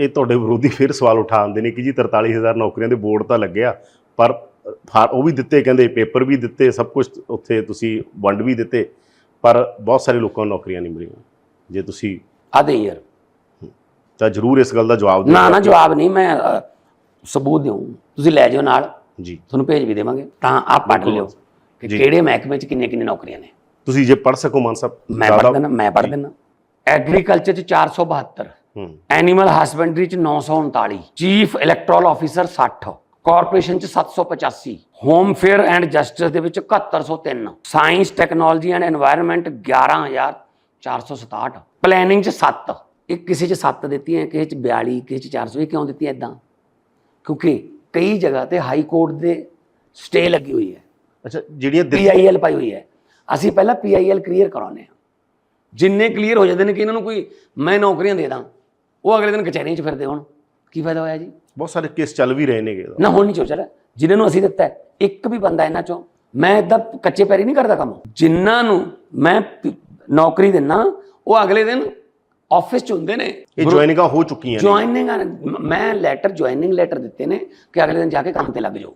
ਇਹ ਤੁਹਾਡੇ ਵਿਰੋਧੀ ਫਿਰ ਸਵਾਲ ਉਠਾਉਂਦੇ ਨੇ ਕਿ ਜੀ 43000 ਨੌਕਰੀਆਂ ਦੇ ਬੋਰਡ ਤਾਂ ਲੱਗਿਆ ਪਰ ਉਹ ਵੀ ਦਿੱਤੇ ਕਹਿੰਦੇ ਪੇਪਰ ਵੀ ਦਿੱਤੇ ਸਭ ਕੁਝ ਉੱਥੇ ਤੁਸੀਂ ਵੰਡ ਵੀ ਦਿੱਤੇ ਪਰ ਬਹੁਤ ਸਾਰੇ ਲੋਕਾਂ ਨੂੰ ਨੌਕਰੀਆਂ ਨਹੀਂ ਮਿਲੀਆਂ ਜੇ ਤੁਸੀਂ ਆਦੇ ਯਾਰ। ਤਾਂ ਜ਼ਰੂਰ ਇਸ ਗੱਲ ਦਾ ਜਵਾਬ ਦਿਓ ਨਾ ਨਾ ਜਵਾਬ ਨਹੀਂ ਮੈਂ ਸਬੂਤ ਦਿਉ ਤੁਸੀਂ ਲੈ ਜਾਓ ਨਾਲ ਜੀ। ਤੁਹਾਨੂੰ ਭੇਜ ਵੀ ਦੇਵਾਂਗੇ ਤਾਂ ਆਪ ਪੜ੍ਹ ਲਿਓ ਕਿ। ਕਿਹੜੇ ਮਹਿਕਮੇ 'ਚ ਕਿੰਨੇ ਕਿੰਨੇ ਨੌਕਰੀਆਂ ਨੇ। ਤੁਸੀਂ ਜੇ ਪੜ ਸਕੋ ਮਾਨ ਸਾਹਿਬ ਮੈਂ ਪੜ੍ਹ ਦੇਣਾ ਮੈਂ ਪੜ੍ਹ ਦੇਣਾ ਐਗਰੀਕਲਚਰ 'ਚ 472 ਹੂੰ ਐਨੀਮਲ ਹਸਬੰਡਰੀ ਚ 939 ਚੀਫ ਇਲੈਕਟਰਲ ਆਫੀਸਰ 60 ਕਾਰਪੋਰੇਸ਼ਨ ਚ 785 ਹੋਮ ਫੇਅਰ ਐਂਡ ਜਸਟਿਸ ਦੇ ਵਿੱਚ 7103 science technology and environment 11467 planning ਚ 7 ਇੱਕ ਕਿਸੇ ਚ 7 ਹੈ ਕਿਸੇ ਚ 42 ਕਿਸੇ ਚ 400 ਇਹ ਕਿਉਂ ਦਿੱਤੀਆਂ ਇਦਾਂ ਕਿਉਂਕਿ ਕਈ ਜਗ੍ਹਾ ਤੇ ਹਾਈ ਕੋਰਟ ਦੇ ਸਟੇ ਲੱਗੀ ਹੋਈ ਹੈ। ਅੱਛਾ ਜਿਹੜੀਆਂ ਪੀਆਈਐਲ ਪਾਈ ਹੋਈ ਹੈ। ਅਸੀਂ ਪਹਿਲਾਂ ਪੀ ਆਈ ਪੀਆਈਐਲ ਕਲੀਅਰ ਕਰਾਉਨੇ ਆ ਜਿੰਨੇ ਕਲੀਅਰ ਹੋ ਜਾਂਦੇ ਨੇ ਕਿ ਇਹਨਾਂ ਨੂੰ ਕੋਈ ਮੈਂ ਨੌਕਰੀਆਂ ਦੇ ਦਾਂ। ਉਹ ਅਗਲੇ ਦਿਨ ਕਚਹਿਰੀਆਂ 'ਚ ਫਿਰਦੇ ਹੋਣ। ਕੀ ਫਾਇਦਾ ਹੋਇਆ ਜੀ? ਬਹੁਤ ਸਾਰੇ ਕੇਸ ਚੱਲ ਵੀ ਰਹੇ ਨੇਗੇ ਨਾ ਹੁਣ ਨਹੀਂ ਚੋ ਚੱਲ। ਜਿਨ੍ਹਾਂ ਨੂੰ ਅਸੀਂ ਦਿੱਤਾ ਇੱਕ ਵੀ ਬੰਦਾ ਇਹਨਾਂ ਚੋਂ ਮੈਂ ਇਦਾਂ ਕੱਚੇ ਪੈਰੀ ਨਹੀਂ ਕਰਦਾ ਕੰਮ। ਜਿਨ੍ਹਾਂ ਨੂੰ ਮੈਂ ਨੌਕਰੀ ਦਿੰਨਾ ਉਹ ਅਗਲੇ ਦਿਨ ਆਫਿਸ 'ਚ ਹੁੰਦੇ ਨੇ। ਇਹ ਜੁਆਇਨਿੰਗਾਂ ਹੋ ਚੁੱਕੀਆਂ ਨੇ। ਜੁਆਇਨਿੰਗ ਮੈਂ ਲੈਟਰ ਜੁਆਇਨਿੰਗ ਲੈਟਰ ਦਿੱਤੇ ਨੇ ਕਿ ਅਗਲੇ ਦਿਨ ਜਾ ਕੇ ਕੰਮ ਤੇ ਲੱਗ ਜਾਓ।